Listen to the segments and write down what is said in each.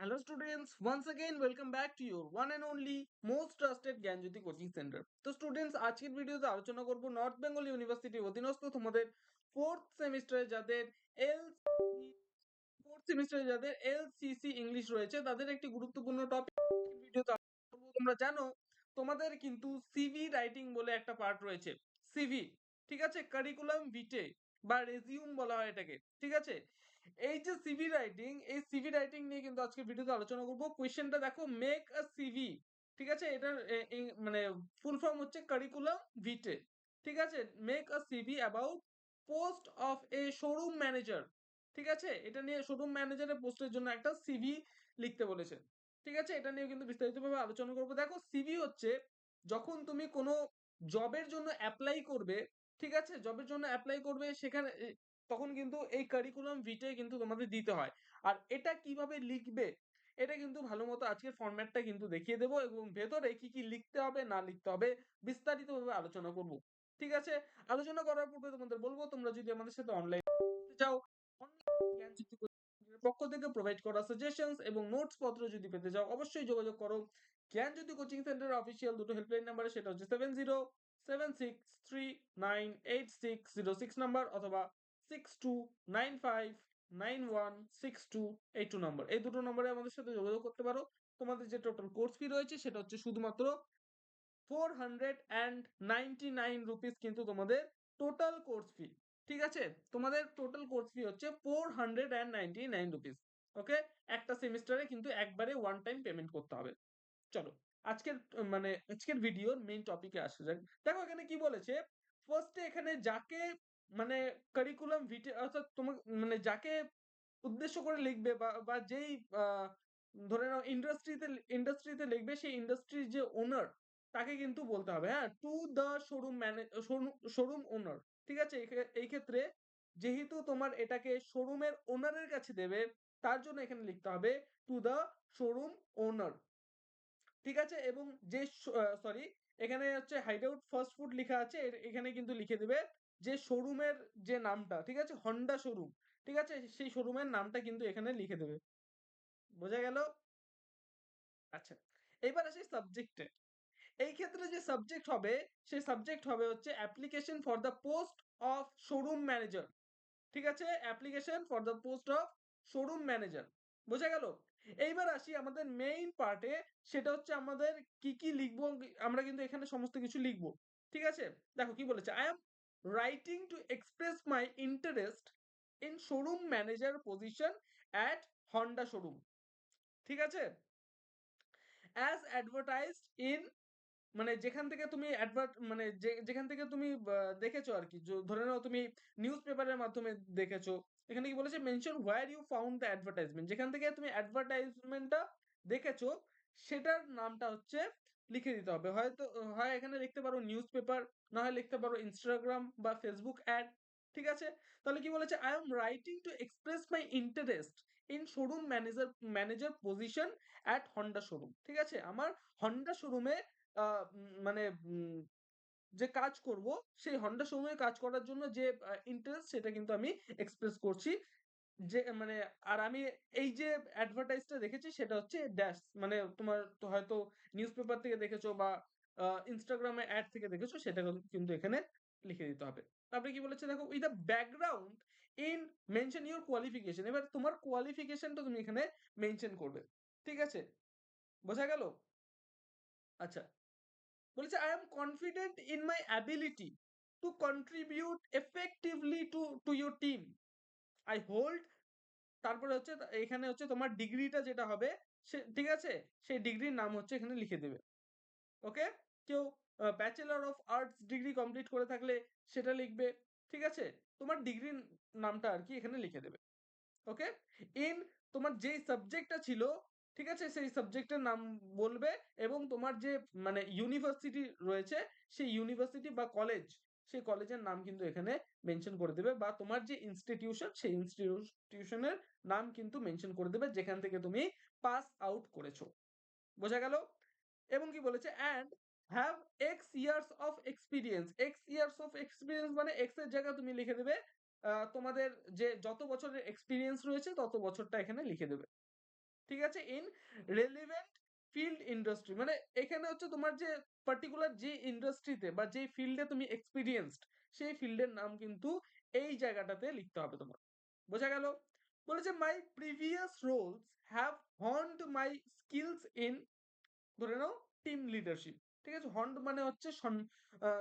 Hello students, once again welcome back to your one and only most trusted Gyanjyoti coaching centre তো students আজকের ভিডিওতে আলোচনা করব north Bengal ইউনিভার্সিটির অধীনস্থ তোমাদের ফোর্থ সেমিস্টারে যাদের এল ফোর্থ সেমিস্টারে যাদের এলসিসি ইংলিশ রয়েছে তাদের একটি গুরুত্বপূর্ণ টপিক ভিডিওতে তোমরা জানো তোমাদের কিন্তু সিভি রাইটিং বলে একটা পার্ট রয়েছে। সিভি ঠিক আছে? কারিকুলাম ভিটে বা রেজিউম বলা হয় এটাকে, ঠিক আছে? এই যে সিভি রাইটিং এই সিভি রাইটিং নিয়ে কিন্তু আজকে ভিডিওতে আলোচনা করব। কোয়েশ্চেনটা দেখো মেক আ সিভি ঠিক আছে? এটার মানে ফুল ফর্ম হচ্ছে কারিকুলাম ভিটে ঠিক আছে? Make a CV about post of a showroom manager ঠিক আছে? এটা নিয়ে শোরুম ম্যানেজারের পোস্টের জন্য একটা সিভি লিখতে বলেছে, ঠিক আছে? এটা নিয়ে কিন্তু বিস্তারিতভাবে আলোচনা করব। দেখো সিভি হচ্ছে যখন তুমি কোনো জবের জন্য অ্যাপ্লাই করবে ঠিক আছে? জবের জন্য অ্যাপ্লাই করবে, সেখানে তখন কিন্তু এই কারিকুলাম ভিটে কিন্তু তোমাদের দিতে হয়। আর এটা কীভাবে লিখবে? এটা কিন্তু ভালো মতো আজকের ফরম্যাটটা কিন্তু দেখিয়ে দেবো এবং ভেতরে কি কি লিখতে হবে, না লিখতে হবে, বিস্তারিতভাবে আলোচনা করব। ঠিক আছে? আলোচনা করার পূর্বে তোমাদের বলব, তোমরা যদি আমাদের সাথে অনলাইন চাও পক্ষ থেকে প্রোভাইড করা সাজেশনস এবং নোটস পত্র যদি পেতে চাও, অবশ্যই যোগাযোগ করো। জ্ঞানজ্যোতি কোচিং সেন্টারের অফিসিয়াল দুটো হেল্পলাইন নাম্বারে সেটা হচ্ছে seven zero seven six three nine eight six zero six number অথবা six two nine five nine one six two eight two number এই দুটো নম্বরে আমাদের সাথে যোগাযোগ করতে পারো। তোমাদের যে টোটাল কোর্স ফি রয়েছে, সেটা হচ্ছে শুধুমাত্র four hundred and ninety nine rupees কিন্তু তোমাদের টোটাল কোর্স ফি ঠিক আছে? তোমাদের টোটাল কোর্স ফি হচ্ছে four hundred and ninety nine rupees okay একটা সেমিস্টারে কিন্তু একবারে ওয়ান টাইম পেমেন্ট করতে হবে। চলো, আজকের মানে আজকের ভিডিওর মেইন টপিকে আসা যাক। দেখো এখানে কি বলেছে? ফার্স্টে এখানে যাকে মানে কারিকুলাম ভিটে অর্থাৎ তোমার মানে যাকে উদ্দেশ্য করে লিখবে বা যেই ধরে নাও ইন্ডাস্ট্রিতে ইন্ডাস্ট্রিতে লিখবে, সেই ইন্ডাস্ট্রির যে ওনার তাকে কিন্তু বলতে হবে হ্যাঁ? To the showroom showroom owner ঠিক আছে? এই ক্ষেত্রে যেহেতু তোমার এটাকে শোরুমের ওনারের কাছে দেবে, তার জন্য এখানে লিখতে হবে টু দ্য শোরুম ওনার ঠিক আছে? এবং যে সরি এখানে হচ্ছে হাইডআউট ফাস্ট ফুড লেখা আছে এখানে কিন্তু লিখে দিবে যে শোরুমের যে নামটা, ঠিক আছে? হন্ডা শোরুম ঠিক আছে? সেই শোরুমের নামটা কিন্তু এখানে লিখে দেবে। বোঝা গেল? আচ্ছা এবার আসি সাবজেক্টে এই ক্ষেত্রে যে সাবজেক্ট হবে, সেই সাবজেক্ট হবে হচ্ছে application for the post of showroom manager ঠিক আছে? Application for the post of showroom manager বোঝা গেল? এইবার আসি আমাদের মেইন পার্টে সেটা হচ্ছে আমাদের কি কি লিখব, আমরা কিন্তু এখানে সমস্ত কিছু লিখব, ঠিক আছে? দেখো কি বলেছে I am writing to express my interest in showroom manager position at Honda showroom ঠিক আছে? অ্যাজ অ্যাডভার্টাইজড ইন মানে যেখান থেকে তুমি অ্যাডভার্ট মানে যেখান থেকে তুমি দেখেছ আর কি ধরে নাও তুমি নিউজ পেপারের মাধ্যমে দেখেছ। এখানে কি বলেছে? Mention where you found the advertisement যেখান থেকে তুমি অ্যাডভার্টাইজমেন্টটা দেখেছ, সেটার নামটা হচ্ছে লিখে দিতে হবে। হয়তো, হয় এখানে লিখতে পারো নিউজ পেপার না হয় লিখতে পারো ইনস্টাগ্রাম বা ফেসবুক অ্যাড ঠিক আছে? তাহলে কি বলেছে? I am writing to express my interest in showroom manager manager position at Honda showroom ঠিক আছে? আমার হন্ডা শোরুমে মানে যে কাজ করব, সেই হন্ডা শোরুমে কাজ করার জন্য যে ইন্টারেস্ট সেটা কিন্তু আমি এক্সপ্রেস করছি। যে মানে আর আমি এই যে অ্যাডভার্টাইজটা দেখেছি, সেটা হচ্ছে ড্যাশ মানে তোমার হয়তো নিউজ পেপার থেকে দেখেছ বা ইনস্টাগ্রামে অ্যাড থেকে দেখেছ, সেটা কিন্তু এখানে লিখে দিতে হবে। তারপরে কি বলেছে দেখো with the background in mention your qualification এবার তোমার কোয়ালিফিকেশনটা তুমি এখানে মেনশন করবে। ঠিক আছে? বোঝা গেল? আচ্ছা। বলেছে I am confident in my ability to contribute effectively to to your team I hold তারপরে হচ্ছে এখানে হচ্ছে তোমার ডিগ্রিটা যেটা হবে, সে, ঠিক আছে? সেই ডিগ্রির নাম হচ্ছে এখানে লিখে দেবে। ওকে? কেউ bachelor of arts degree complete করে থাকলে সেটা লিখবে, ঠিক আছে? তোমার ডিগ্রির নামটা আর কি এখানে লিখে দেবে। ওকে? ইন তোমার যেই সাবজেক্টটা ছিল ঠিক আছে? সেই সাবজেক্টের নাম বলবে এবং তোমার যে মানে ইউনিভার্সিটি রয়েছে, সেই ইউনিভার্সিটি বা কলেজ সেই কলেজের নাম কিন্তু এখানে মেনশন করে দেবে বা তোমার যে ইনস্টিটিউশন সেই ইনস্টিটিউশনের নাম কিন্তু মেনশন করে দেবে যেখান থেকে তুমি পাস আউট করেছ। বোঝা গেল? এবং কি বলেছে? And have X years of experience X years of experience মানে এক্সের জায়গায় তুমি লিখে দেবে তোমাদের যে যত বছরের এক্সপিরিয়েন্স রয়েছে তত বছরটা এখানে লিখে দেবে। ঠিক আছে? ইন রেলিভেন্ট ফিল্ড ইন্ডাস্ট্রি মানে এখানে হচ্ছে তোমার যে পার্টিকুলার যে ইন্ডাস্ট্রিতে বা যে ফিল্ডে তুমি এক্সপিরিয়েন্সড সেই ফিল্ডের নাম কিন্তু এই জায়গাটাতে লিখতে হবে তোমার। বোঝা গেল? বলেছে my previous roles have honed my skills in ধরে নাও টিম লিডারশিপ ঠিক আছে? হন্ড মানে হচ্ছে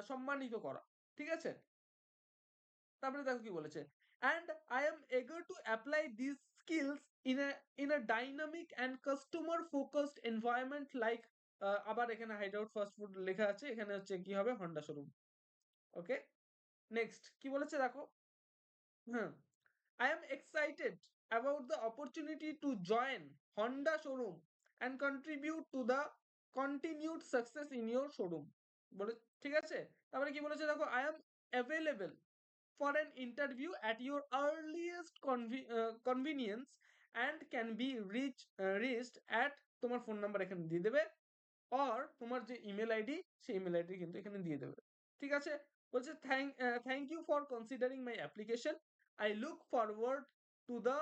সম্মানিত করা। ঠিক আছে? তারপরে দেখো কি বলেছে and I am eager to apply this skills in in a dynamic and customer focused environment like আবার এখানে হাইড আউট ফাস্ট ফুড লেখা আছে, এখানে হচ্ছে কি হবে হন্ডা শোরুম ওকে নেক্সট কি বলেছে দেখো? হ্যাঁ I am excited about the opportunity to join Honda showroom and contribute to the continued success in your showroom বলে, ঠিক আছে? তারপরে কি বলেছে দেখো? I am available for an interview at your earliest conve uh, convenience and can be reach, uh, reached at তোমার phone number এখানে দিয়ে দেবে অর তোমার যে ইমেল আইডি সেই ইমেল আইডি কিন্তু এখানে দিয়ে দেবে। ঠিক আছে? বলছে thank thank you for considering my application I look forward to the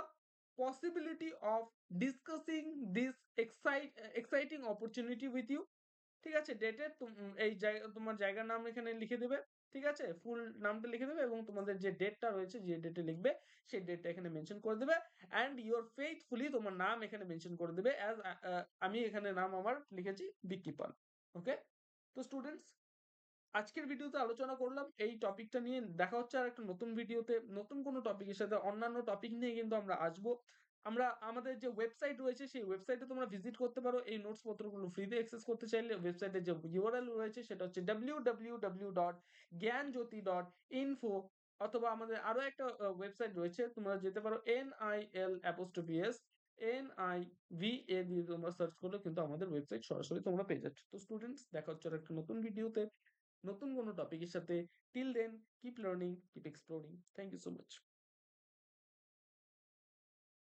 possibility of discussing this excite exciting opportunity with you ঠিক আছে? ডেটে এই জায়গা তোমার জায়গার নাম এখানে লিখে দেবে, ঠিক আছে? ফুল নামটা লিখে দেবে এবং তোমাদের যে ডেটটা রয়েছে, যে ডেটে লিখবে, সেই ডেটটা এখানে মেনশন করে দেবে অ্যান্ড ইউর ফেইথফুলি তোমার নাম এখানে মেনশন করে দেবে অ্যাজ আমি এখানে নাম আমার লিখেছি বিক্কি পাল ওকে তো স্টুডেন্টস আজকের ভিডিওতে আলোচনা করলাম, এই টপিকটা নিয়ে দেখা হচ্ছে আর একটা নতুন ভিডিওতে নতুন কোনো টপিকের সাথে অন্যান্য টপিক নিয়ে কিন্তু আমরা আসব। আমরা, আমাদের যে ওয়েবসাইট রয়েছে, সেই ওয়েবসাইটে তোমরা ভিজিট করতে পারো। এই নোটস পত্রগুলো ফ্রিতে অ্যাক্সেস করতে চাইলে ওয়েবসাইটের যে ইউআরএল রয়েছে, সেটা হচ্ছে W W W dot Gyanjyoti dot info অথবা আমাদের আরও একটা ওয়েবসাইট রয়েছে, তোমরা যেতে পারো N I L apostrophes N I V A দিয়ে তোমরা সার্চ করলে কিন্তু আমাদের ওয়েবসাইট সরাসরি তোমরা পেয়ে যাচ্ছ। তো স্টুডেন্টস দেখা হচ্ছে একটা নতুন ভিডিওতে নতুন কোনো টপিকের সাথে। Till then keep learning keep exploring thank you so much